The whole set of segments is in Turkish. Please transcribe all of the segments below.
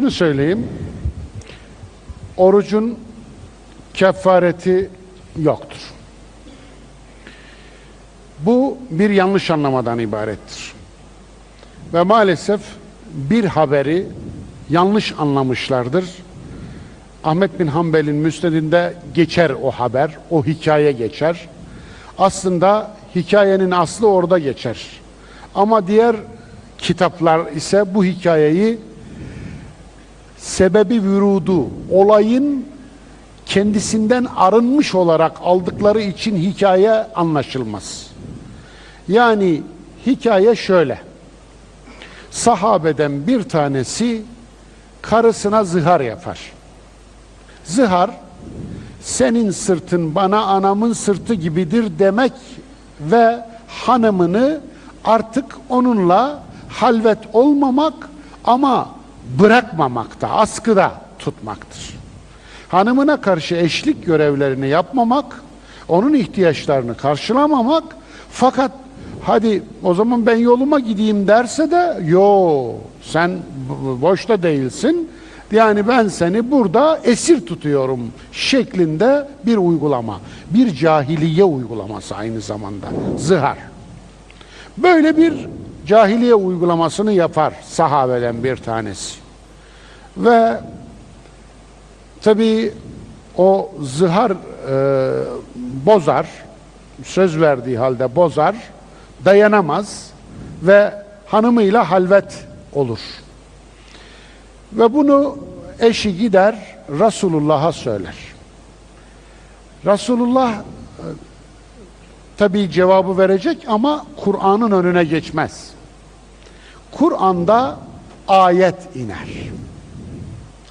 Şunu söyleyeyim. Orucun kefareti yoktur. Bu bir yanlış anlamadan ibarettir. Ve maalesef bir haberi yanlış anlamışlardır. Ahmet bin Hanbel'in müsnedinde geçer o haber, o hikaye geçer. Aslında hikayenin aslı orada geçer. Ama diğer kitaplar ise bu hikayeyi sebebi vürudu, olayın kendisinden arınmış olarak aldıkları için hikaye anlaşılmaz. Yani hikaye şöyle. Sahabeden bir tanesi karısına zihar yapar. Zihar senin sırtın bana anamın sırtı gibidir demek ve hanımını artık onunla halvet olmamak ama bırakmamakta, askıda tutmaktır. Hanımına karşı eşlik görevlerini yapmamak, onun ihtiyaçlarını karşılamamak fakat hadi o zaman ben yoluma gideyim derse de yo sen boşta değilsin. Yani ben seni burada esir tutuyorum şeklinde bir uygulama. Bir cahiliye uygulaması aynı zamanda. Zihar. Böyle bir cahiliye uygulamasını yapar sahabeden bir tanesi. Ve tabii o zihar e, bozar, söz verdiği halde bozar, dayanamaz ve hanımıyla halvet olur. Ve bunu eşi gider Resulullah'a söyler. Resulullah e, tabii cevabı verecek ama Kur'an'ın önüne geçmez. Kur'an'da ayet iner.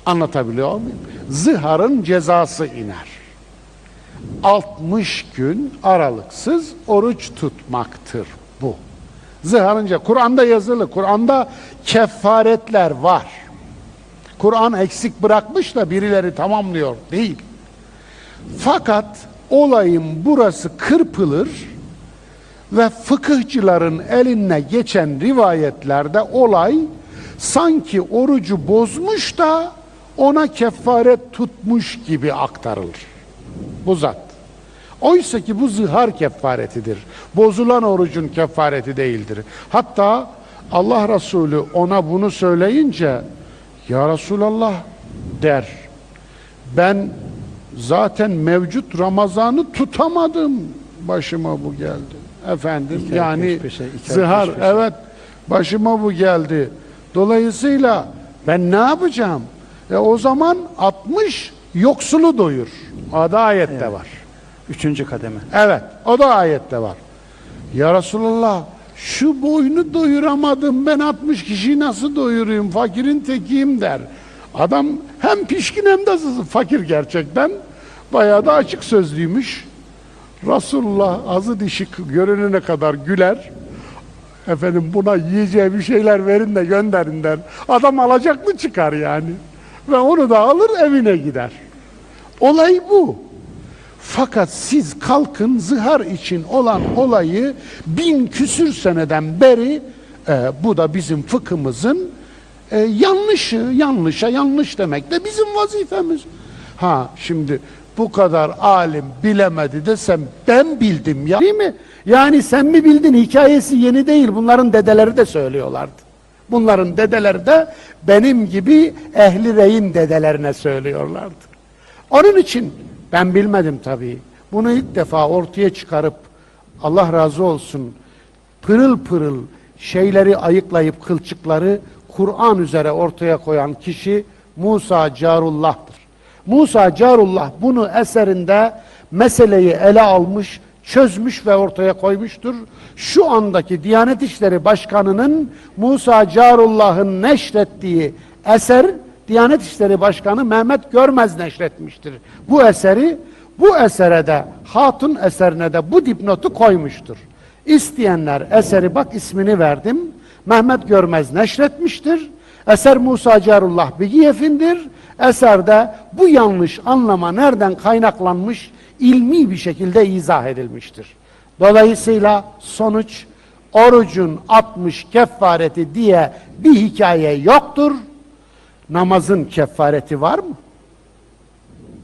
Anlatabiliyor muyum? Zıharın cezası iner. 60 gün aralıksız oruç tutmaktır bu. Zıharınca Kur'an'da yazılı, Kur'an'da kefaretler var. Kur'an eksik bırakmış da birileri tamamlıyor değil. Fakat olayın burası kırpılır ve fıkıhçıların eline geçen rivayetlerde olay sanki orucu bozmuş da ona kefaret tutmuş gibi aktarılır. Bu zat. Oysa ki bu zihar kefaretidir. Bozulan orucun kefareti değildir. Hatta Allah Resulü ona bunu söyleyince ya Resulallah der. Ben zaten mevcut Ramazan'ı tutamadım. Başıma bu geldi. Efendim İki yani peş peşe, iki zihar peş peşe. evet başıma bu geldi. Dolayısıyla ben ne yapacağım? E o zaman 60 yoksulu doyur. O da ayette var. Üçüncü kademe. Evet, o da ayette var. Ya Resulallah, şu boynu doyuramadım, ben 60 kişiyi nasıl doyurayım, fakirin tekiyim der. Adam hem pişkin hem de fakir gerçekten. Bayağı da açık sözlüymüş. Resulullah azı dişi görünene kadar güler. Efendim buna yiyeceği bir şeyler verin de gönderin der. Adam alacaklı çıkar yani. Ve onu da alır evine gider. Olay bu. Fakat siz kalkın zihar için olan olayı bin küsür seneden beri e, bu da bizim fıkhımızın e, yanlışı, yanlışa yanlış demek de bizim vazifemiz. Ha şimdi bu kadar alim bilemedi desem ben bildim ya. Değil mi? Yani sen mi bildin hikayesi yeni değil. Bunların dedeleri de söylüyorlardı. Bunların dedeleri de benim gibi ehli reyin dedelerine söylüyorlardı. Onun için ben bilmedim tabii. Bunu ilk defa ortaya çıkarıp Allah razı olsun pırıl pırıl şeyleri ayıklayıp kılçıkları Kur'an üzere ortaya koyan kişi Musa Carullah'tır. Musa Carullah bunu eserinde meseleyi ele almış, çözmüş ve ortaya koymuştur. Şu andaki Diyanet İşleri Başkanı'nın Musa Carullah'ın neşrettiği eser Diyanet İşleri Başkanı Mehmet Görmez neşretmiştir. Bu eseri bu esere de Hatun eserine de bu dipnotu koymuştur. İsteyenler eseri bak ismini verdim. Mehmet Görmez neşretmiştir. Eser Musa Carullah Bigiyef'indir. Eserde bu yanlış anlama nereden kaynaklanmış ilmi bir şekilde izah edilmiştir. Dolayısıyla sonuç orucun 60 kefareti diye bir hikaye yoktur. namazın kefareti var mı?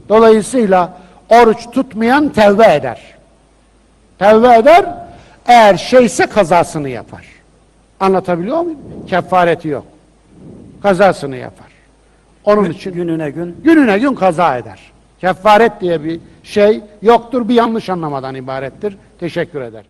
Dolayısıyla oruç tutmayan tevbe eder. Tevbe eder, eğer şeyse kazasını yapar. Anlatabiliyor muyum? Kefareti yok. Kazasını yapar. Onun için Gününe gün gününe gün kaza eder. Kefaret diye bir şey yoktur, bir yanlış anlamadan ibarettir. Teşekkür ederim.